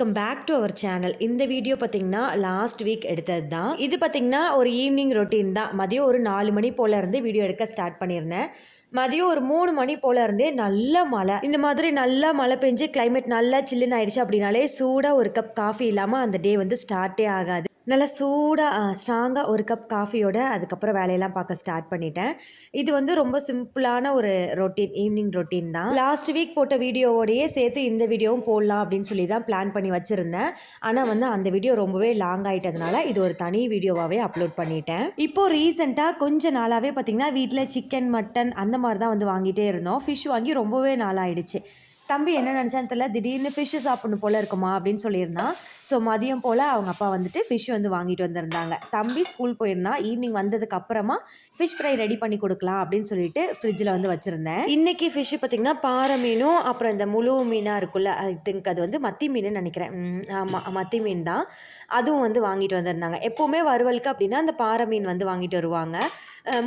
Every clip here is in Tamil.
Welcome back to our channel இந்த வீடியோ பார்த்தீங்கன்னா லாஸ்ட் வீக் எடுத்தது தான் இது பார்த்தீங்கன்னா ஒரு ஈவினிங் ரொட்டீன் தான். மதியம் ஒரு நாலு மணி போல இருந்து வீடியோ எடுக்க ஸ்டார்ட் பண்ணியிருந்தேன். மதியம் ஒரு மூணு மணி போல இருந்தே நல்ல மழை. இந்த மாதிரி நல்லா மழை பெஞ்சு கிளைமேட் நல்லா சில்லுன்னு ஆயிடுச்சு அப்படின்னாலே சூடாக ஒரு கப் காஃபி இல்லாமல் அந்த டே வந்து ஸ்டார்ட்டே ஆகாது. நல்லா சூடாக ஸ்ட்ராங்காக ஒரு கப் காஃபியோட அதுக்கப்புறம் வேலையெல்லாம் பார்க்க ஸ்டார்ட் பண்ணிட்டேன். இது வந்து ரொம்ப சிம்பிளான ஒரு ரொட்டீன் ஈவினிங் ரொட்டீன் தான். லாஸ்ட் வீக் போட்ட வீடியோவோடையே சேர்த்து இந்த வீடியோவும் போடலாம் அப்படின்னு சொல்லி தான் பிளான் பண்ணி வச்சுருந்தேன். ஆனால் வந்து அந்த வீடியோ ரொம்பவே லாங் ஆகிட்டதுனால இது ஒரு தனி வீடியோவாகவே அப்லோட் பண்ணிட்டேன். இப்போ ரீசெண்டாக கொஞ்ச நாளாகவே பார்த்திங்கன்னா வீட்டில் சிக்கன் மட்டன் அந்த மாதிரி தான் வந்து வாங்கிட்டே இருந்தோம். ஃபிஷ் வாங்கி ரொம்பவே நாளாயிடுச்சு. தம்பி என்ன நினச்சான்னு தெரியல. திடீர்னு ஃபிஷ்ஷு சாப்பிடணும் போல இருக்குமா அப்படின்னு சொல்லியிருந்தான் ஸோ மதியம் போல் அவங்க அப்பா வந்துட்டு ஃபிஷ் வந்து வாங்கிட்டு வந்திருந்தாங்க. தம்பி ஸ்கூல் போயிருந்தான் ஈவினிங் வந்ததுக்கு அப்புறமா ஃபிஷ் ஃப்ரை ரெடி பண்ணி கொடுக்கலாம் அப்படின்னு சொல்லிட்டு ஃப்ரிட்ஜில் வந்து வச்சுருந்தேன். இன்னைக்கு ஃபிஷ்ஷு பார்த்திங்கன்னா பாறை மீனும் அப்புறம் இந்த முழு மீனாக இருக்குல்ல ஐ திங்க் அது வந்து மத்தி மீன் நினைக்கிறேன். ஆமாம் மத்தி மீன் தான். அதுவும் வந்து வாங்கிட்டு வந்திருந்தாங்க. எப்போவுமே வறுவலுக்கு அப்படின்னா அந்த பாறை மீன் வந்து வாங்கிட்டு வருவாங்க.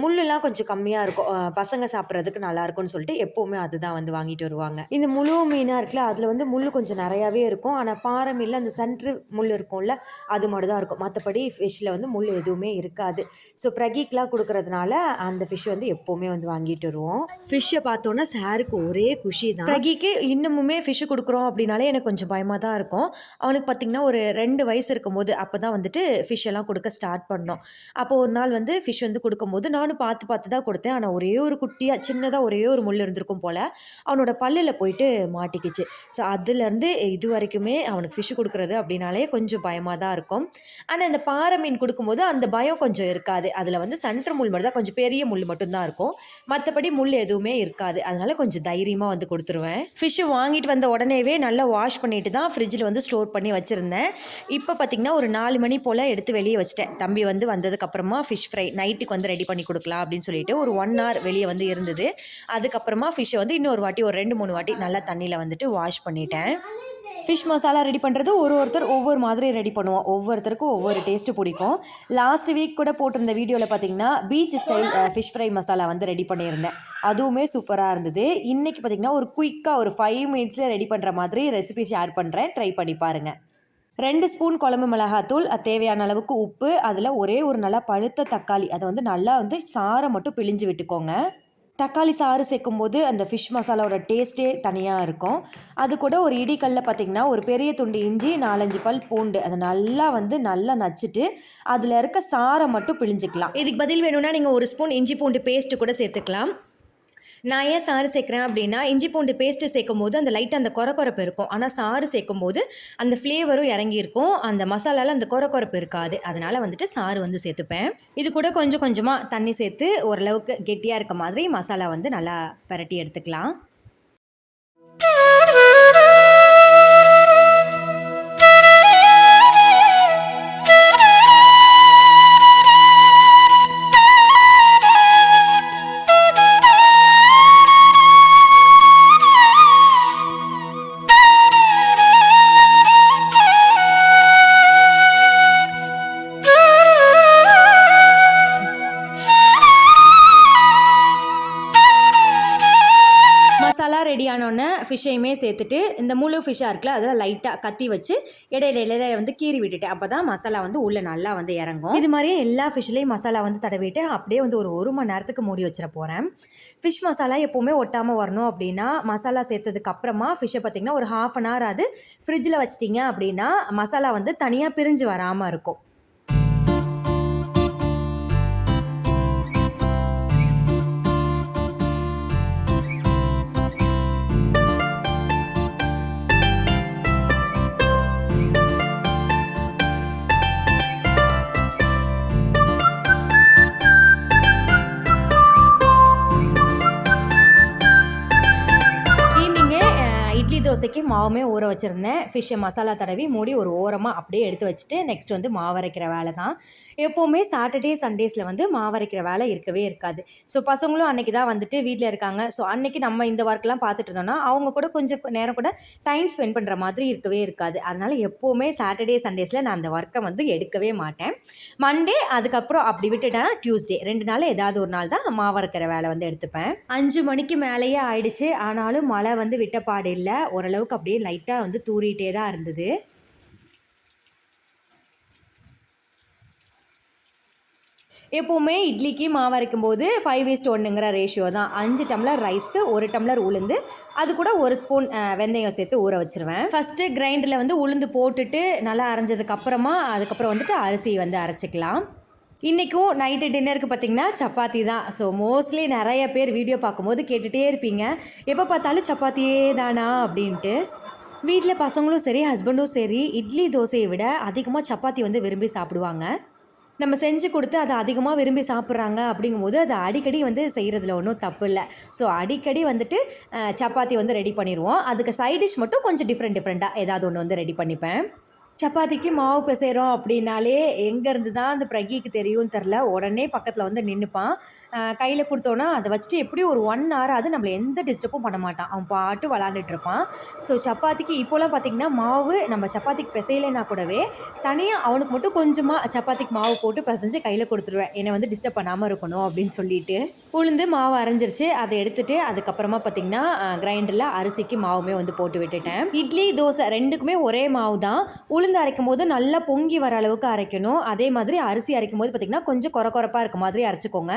முள்ளுலாம் கொஞ்சம் கம்மியாக இருக்கும். பசங்க சாப்பிட்றதுக்கு நல்லா இருக்கும்னு சொல்லிட்டு எப்போவுமே அதுதான் வந்து வாங்கிட்டு வருவாங்க. இந்த முழு மீனாக இருக்குல்ல அதில் வந்து முள் கொஞ்சம் நிறையாவே இருக்கும். ஆனால் பாறை மீனில் அந்த சென்ட்ரு முள் இருக்கும்ல அது மட்டும் தான் இருக்கும். மற்றபடி ஃபிஷ்ஷில் வந்து முள் எதுவுமே இருக்காது. ஸோ பிரகிக்கெலாம் கொடுக்கறதுனால அந்த ஃபிஷ் வந்து எப்போவுமே வந்து வாங்கிட்டு வருவோம். ஃபிஷ்ஷை பார்த்தோன்னா சாருக்கு ஒரே குஷி தான். பிரகிக்கு இன்னமுமே ஃபிஷ்ஷு கொடுக்குறோம் அப்படின்னாலே எனக்கு கொஞ்சம் பயமாக தான் இருக்கும். அவனுக்கு பார்த்திங்கன்னா ஒரு ரெண்டு வயசு இருக்கும்போது அப்போ தான் வந்துட்டு ஃபிஷ் எல்லாம் கொடுக்க ஸ்டார்ட் பண்ணோம். அப்போ ஒரு நாள் வந்து ஃபிஷ் வந்து கொடுக்கும்போது நானும் பார்த்து பார்த்து தான் கொடுத்தேன். ஆனால் ஒரே ஒரு குட்டியாக சின்னதாக ஒரே ஒரு முள் இருந்திருக்கும் போல் அவனோட பல்லில் போயிட்டு மாட்டிக்கிச்சு. ஸோ அதுலேருந்து இது வரைக்குமே அவனுக்கு ஃபிஷ் கொடுக்குறது அப்படின்னாலே கொஞ்சம் பயமாக தான் இருக்கும். ஆனால் இந்த பாறை மீன் கொடுக்கும்போது அந்த பயம் கொஞ்சம் இருக்காது. அதில் வந்து சென்டர் முள் மட்டும் தான் கொஞ்சம் பெரிய முள் மட்டும்தான் இருக்கும். மற்றபடி முள் எதுவுமே இருக்காது. அதனால் கொஞ்சம் தைரியமாக வந்து கொடுத்துருவேன். ஃபிஷ்ஷு வாங்கிட்டு வந்த உடனேவே நல்லா வாஷ் பண்ணிட்டு தான் ஃப்ரிட்ஜில் வந்து ஸ்டோர் பண்ணி வச்சுருந்தேன். இப்போ பார்த்திங்கன்னா ஒரு நாலு மணி போல் எடுத்து வெளியே வச்சிட்டேன். தம்பி வந்து வந்ததுக்கப்புறமா ஃபிஷ் ஃப்ரை நைட்டுக்கு வந்து ரெடி பண்ணி கொடுக்கலாம் அப்படின்னு சொல்லிட்டு ஒரு ஒன் ஹவர் வெளியே வந்து இருந்தது. அதுக்கப்புறமா ஃபிஷ்ஷை வந்து இன்னொரு வாட்டி ஒரு ரெண்டு மூணு வாட்டி நல்லா தண்ணியில் வந்துட்டு வாஷ் பண்ணிட்டேன். ஃபிஷ் மசாலா ரெடி பண்ணுறது ஒரு ஒருத்தர் ஒவ்வொரு மாதிரி ரெடி பண்ணுவோம். ஒவ்வொருத்தருக்கும் ஒவ்வொரு டேஸ்ட்டு பிடிக்கும். லாஸ்ட் வீக் கூட போட்டிருந்த வீடியோவில் பார்த்தீங்கன்னா beach style fish fry masala வந்து ரெடி பண்ணியிருந்தேன். அதுவுமே சூப்பராக இருந்தது. இன்றைக்கி பார்த்தீங்கன்னா ஒரு குயிக்காக ஒரு ஃபைவ் மினிட்ஸில் ரெடி பண்ணுற மாதிரி ரெசிபி ஷேர் பண்ணுறேன் ட்ரை பண்ணி பாருங்கள் ரெண்டு ஸ்பூன் குழம்பு மிளகாத்தூள் அது தேவையான அளவுக்கு உப்பு அதில் ஒரே ஒரு நல்லா பழுத்த தக்காளி அதை வந்து நல்லா வந்து சாறை மட்டும் பிழிஞ்சு விட்டுக்கோங்க. தக்காளி சாறு சேர்க்கும் போது அந்த ஃபிஷ் மசாலாவோட டேஸ்ட்டே தனியாக இருக்கும். அது கூட ஒரு இடிக்கல்ல பார்த்திங்கன்னா ஒரு பெரிய துண்டு இஞ்சி நாலஞ்சு பல் பூண்டு அதை நல்லா வந்து நல்லா நச்சுட்டு அதில் இருக்க சாறை மட்டும் பிழிஞ்சிக்கலாம். இதுக்கு பதில் வேணும்னா நீங்கள் ஒரு ஸ்பூன் இஞ்சி பூண்டு பேஸ்ட்டு கூட சேர்த்துக்கலாம். நான் ஏன் சாறு சேர்க்குறேன் அப்படின்னா இஞ்சி பூண்டு பேஸ்ட்டு சேர்க்கும் போது அந்த லைட்டாக அந்த கொரக்கொரப்பு இருக்கும். ஆனால் சாறு சேர்க்கும் போது அந்த ஃப்ளேவரும் இறங்கியிருக்கும் அந்த மசாலாவில் அந்த கொரக்கொரப்பு இருக்காது. அதனால் வந்துட்டு சாறு வந்து சேர்த்துப்பேன். இது கூட கொஞ்சம் கொஞ்சமாக தண்ணி சேர்த்து ஓரளவுக்கு கெட்டியாக இருக்க மாதிரி மசாலா வந்து நல்லா பரட்டி எடுத்துக்கலாம். மசாலா ரெடி ஆனோடனே ஃபிஷ்ஷையுமே சேர்த்துட்டு இந்த முழு ஃபிஷ்ஷாக இருக்குல்ல அதில் லைட்டாக கத்தி வச்சு இடையில இடையில வந்து கீறி விட்டுட்டேன் அப்போ தான் மசாலா வந்து உள்ளே நல்லா வந்து இறங்கும் இது மாதிரியே எல்லா ஃபிஷ்லேயும் மசாலா வந்து தடவிட்டு அப்படியே வந்து ஒரு ஒரு மணி நேரத்துக்கு மூடி வச்சிட போகிறேன் ஃபிஷ் மசாலா எப்போவுமே ஒட்டாமல் வரணும் அப்படின்னா மசாலா சேர்த்ததுக்கு அப்புறமா ஃபிஷ்ஷை பார்த்திங்கன்னா ஒரு ஹாஃப் அன் ஹவர் அது ஃப்ரிட்ஜில் வச்சிட்டிங்க அப்படின்னா மசாலா வந்து தனியாக பிரிஞ்சு வராமல் இருக்கும் தோசைக்கு மாவுமே ஊற வச்சுருந்தேன். ஃபிஷ்ஷை மசாலா தடவி மூடி ஒரு ஓரமாக அப்படியே எடுத்து வச்சுட்டு நெக்ஸ்ட் வந்து மாவரைக்கிற வேலை தான். எப்போவுமே சாட்டர்டே சண்டேஸில் வந்து மாவரைக்கிற வேலை இருக்கவே இருக்காது. ஸோ பசங்களும் அன்றைக்கி தான் வந்துட்டு வீட்டில் இருக்காங்க. ஸோ அன்றைக்கி நம்ம இந்த ஒர்க்லாம் பார்த்துட்டு இருந்தோம்னா அவங்க கூட கொஞ்சம் நேரம் கூட டைம் ஸ்பெண்ட் பண்ணுற மாதிரி இருக்கவே இருக்காது. அதனால் எப்போவுமே சாட்டர்டே சண்டேஸில் நான் அந்த ஒர்க்கை வந்து எடுக்கவே மாட்டேன். மண்டே அதுக்கப்புறம் அப்படி விட்டுட்டேன்னா டியூஸ்டே ரெண்டு நாள் ஏதாவது ஒரு நாள் தான் மாவரைக்கிற வேலை வந்து எடுத்துப்பேன். அஞ்சு மணிக்கு மேலேயே ஆயிடுச்சு. ஆனாலும் மழை வந்து விட்ட பாடு இல்லை. ஓரளவுக்கு அப்படியே லைட்டாக வந்து தூரிகிட்டே தான் இருந்தது. எப்போவுமே இட்லிக்கு மாவு அரைக்கும்போது ஃபைவ் ஈஸ்ட் ஒன்றுங்கிற ரேஷியோ தான். அஞ்சு டம்ளர் ரைஸ்க்கு ஒரு டம்ளர் உளுந்து. அது கூட ஒரு ஸ்பூன் வெந்தயம் சேர்த்து ஊற வச்சுருவேன். ஃபஸ்ட்டு கிரைண்டரில் வந்து உளுந்து போட்டுட்டு நல்லா அரைஞ்சதுக்கப்புறமா அதுக்கப்புறம் வந்துட்டு அரிசி வந்து அரைச்சிக்கலாம். இன்றைக்கும் நைட்டு டின்னருக்கு பார்த்தீங்கன்னா சப்பாத்தி தான். ஸோ மோஸ்ட்லி நிறைய பேர் வீடியோ பார்க்கும்போது கேட்டுகிட்டே இருப்பீங்க. எப்போ பார்த்தாலும் சப்பாத்தியே தானா அப்படின்ட்டு. வீட்டில் பசங்களும் சரி ஹஸ்பண்டும் சரி இட்லி தோசையை விட அதிகமாக சப்பாத்தி வந்து விரும்பி சாப்பிடுவாங்க. நம்ம செஞ்சு கொடுத்து அதை அதிகமாக விரும்பி சாப்பிட்றாங்க அப்படிங்கும்போது அதை அடிக்கடி வந்து செய்கிறதுல ஒன்றும் தப்பு இல்லை. ஸோ அடிக்கடி வந்துட்டு சப்பாத்தி வந்து ரெடி பண்ணிடுவோம். அதுக்கு சைட் டிஷ் மட்டும் கொஞ்சம் டிஃப்ரெண்ட் டிஃப்ரெண்ட்டாக ஏதாவது ஒன்று வந்து ரெடி பண்ணிப்பேன். சப்பாத்திக்கு மாவு பிசைகிறோம் அப்படின்னாலே எங்கேருந்து தான் அந்த பிரகிக்கு தெரியும் தெரில உடனே பக்கத்தில் வந்து நின்றுப்பான் கையில் கொடுத்தோன்னா அதை வச்சுட்டு எப்படியும் ஒரு ஒன் ஹவர் அது நம்மளை எந்த டிஸ்டர்பும் பண்ண மாட்டான். அவன் பாட்டு விளாண்டுட்டு இருப்பான். ஸோ சப்பாத்திக்கு இப்போலாம் பார்த்திங்கன்னா மாவு நம்ம சப்பாத்திக்கு பிசையலைன்னா கூடவே தனியாக அவனுக்கு மட்டும் கொஞ்சமாக சப்பாத்திக்கு மாவு போட்டு பிசைஞ்சு கையில் கொடுத்துருவேன். என்னை வந்து டிஸ்டர்ப் பண்ணாமல் இருக்கணும் அப்படின்னு சொல்லிட்டு. உளுந்து மாவு அரைஞ்சிருச்சு. அதை எடுத்துட்டு அதுக்கப்புறமா பார்த்திங்கன்னா கிரைண்டரில் அரிசிக்கு மாவுமே வந்து போட்டு விட்டுட்டேன். இட்லி தோசை ரெண்டுக்குமே ஒரே மாவு தான் உளுந்து அரைக்கும் போது நல்லா பொங்கி வர அளவுக்கு அரைக்கணும். அதே மாதிரி அரிசி அரைக்கும் போது பார்த்திங்கன்னா கொஞ்சம் குறை குறைப்பாக இருக்க மாதிரி அரைச்சிக்கோங்க.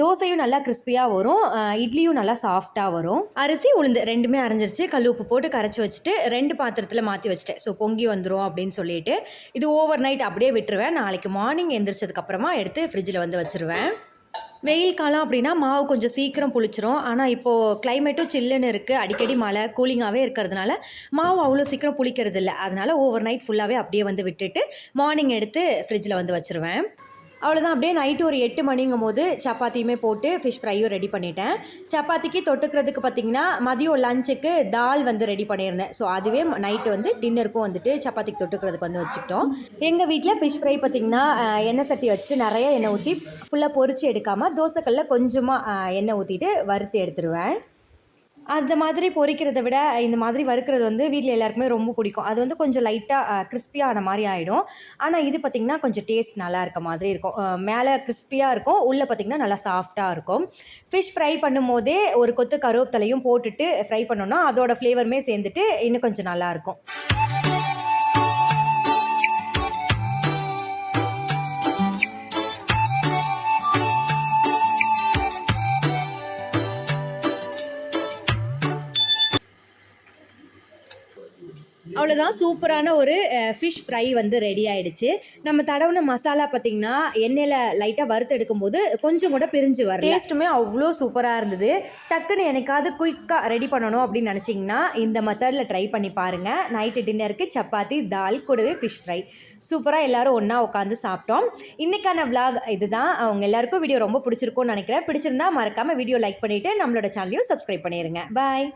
தோசையும் நல்லா கிறிஸ்பியாக வரும். இட்லியும் நல்லா சாஃப்டாக வரும். அரிசி உளுந்து ரெண்டுமே அரைஞ்சிருச்சு. கல் உப்பு போட்டு கரைச்சி வச்சுட்டு ரெண்டு பாத்திரத்தில் மாற்றி வச்சுட்டேன். ஸோ பொங்கி வந்துடும் அப்படின்னு சொல்லிட்டு. இது ஓவர் நைட் அப்படியே விட்டுருவேன். நாளைக்கு மார்னிங் எந்திரிச்சதுக்கப்புறமா எடுத்து ஃப்ரிட்ஜில் வந்து வச்சுருவேன். வெயில் காலம் அப்படின்னா மாவு கொஞ்சம் சீக்கிரம் புளிச்சிரும். ஆனால் இப்போது கிளைமேட்டும் சில்லுன்னு இருக்குது அடிக்கடி மழை கூலிங்காகவே இருக்கிறதுனால மாவு அவ்வளோ சீக்கிரம் புளிக்கிறது இல்லை அதனால் ஓவர் நைட் ஃபுல்லாகவே அப்படியே வந்து விட்டுட்டு மார்னிங் எடுத்து ஃப்ரிட்ஜில் வந்து வச்சுருவேன். அவ்வளோதான் அப்படியே நைட்டு ஒரு எட்டு மணிங்கும் போது சப்பாத்தியுமே போட்டு ஃபிஷ் ஃப்ரையும் ரெடி பண்ணிட்டேன். சப்பாத்திக்கு தொட்டுக்கிறதுக்கு பார்த்தீங்கன்னா மதியம் லஞ்சுக்கு தால் வந்து ரெடி பண்ணியிருந்தேன். ஸோ அதுவே நைட்டு வந்து டின்னருக்கும் வந்துட்டு சப்பாத்திக்கு தொட்டுக்கிறதுக்கு வந்து வச்சுக்கிட்டோம். எங்கள் வீட்டில் ஃபிஷ் ஃப்ரை பார்த்திங்கன்னா எண்ணெய் சட்டி வச்சுட்டு நிறைய எண்ணெய் ஊற்றி ஃபுல்லாக பொறிச்சு எடுக்காமல் தோசைக்கல்லில் கொஞ்சமாக எண்ணெய் ஊற்றிட்டு வறுத்து எடுத்துருவேன். அந்த மாதிரி பொறிக்கிறத விட இந்த மாதிரி வறுக்கிறது வந்து வீட்டில் எல்லாருக்குமே ரொம்ப பிடிக்கும். அது வந்து கொஞ்சம் லைட்டாக கிறிஸ்பியான மாதிரி ஆகிடும் ஆனால் இது பார்த்திங்கன்னா கொஞ்சம் டேஸ்ட் நல்லா இருக்க மாதிரி இருக்கும். மேலே கிறிஸ்பியாக இருக்கும். உள்ளே பார்த்திங்கன்னா நல்லா சாஃப்டாக இருக்கும். ஃபிஷ் ஃப்ரை பண்ணும்போதே ஒரு கொத்து கருவேப்பிலையும் போட்டுட்டு ஃப்ரை பண்ணோன்னா அதோட ஃப்ளேவருமே சேர்ந்துட்டு இன்னும் கொஞ்சம் நல்லாயிருக்கும் அவ்வளோதான் சூப்பரான ஒரு ஃபிஷ் ஃப்ரை வந்து ரெடி ஆயிடுச்சு. நம்ம தடவுன மசாலா பார்த்திங்கன்னா எண்ணெயில் லைட்டாக வறுத்து எடுக்கும்போது கொஞ்சம் கூட பிரிஞ்சு வரும் டேஸ்ட்டுமே அவ்வளோ சூப்பராக இருந்தது. டக்குன்னு எனக்காவது குயிக்காக ரெடி பண்ணணும் அப்படின்னு நினச்சிங்கன்னா இந்த மெத்தடில் ட்ரை பண்ணி பாருங்கள் நைட்டு டின்னருக்கு சப்பாத்தி தால் கூடவே ஃபிஷ் ஃப்ரை சூப்பராக எல்லாரும் ஒன்றா உட்காந்து சாப்பிட்டோம். இன்றைக்கான vlog இதுதான். அவங்க எல்லாருக்கும் வீடியோ ரொம்ப பிடிச்சிருக்கும்னு நினைக்கிறேன். பிடிச்சிருந்தா மறக்காமல் வீடியோ லைக் பண்ணிவிட்டு நம்மளோட சேனலையும் சப்ஸ்கிரைப் பண்ணிடுங்க பாய்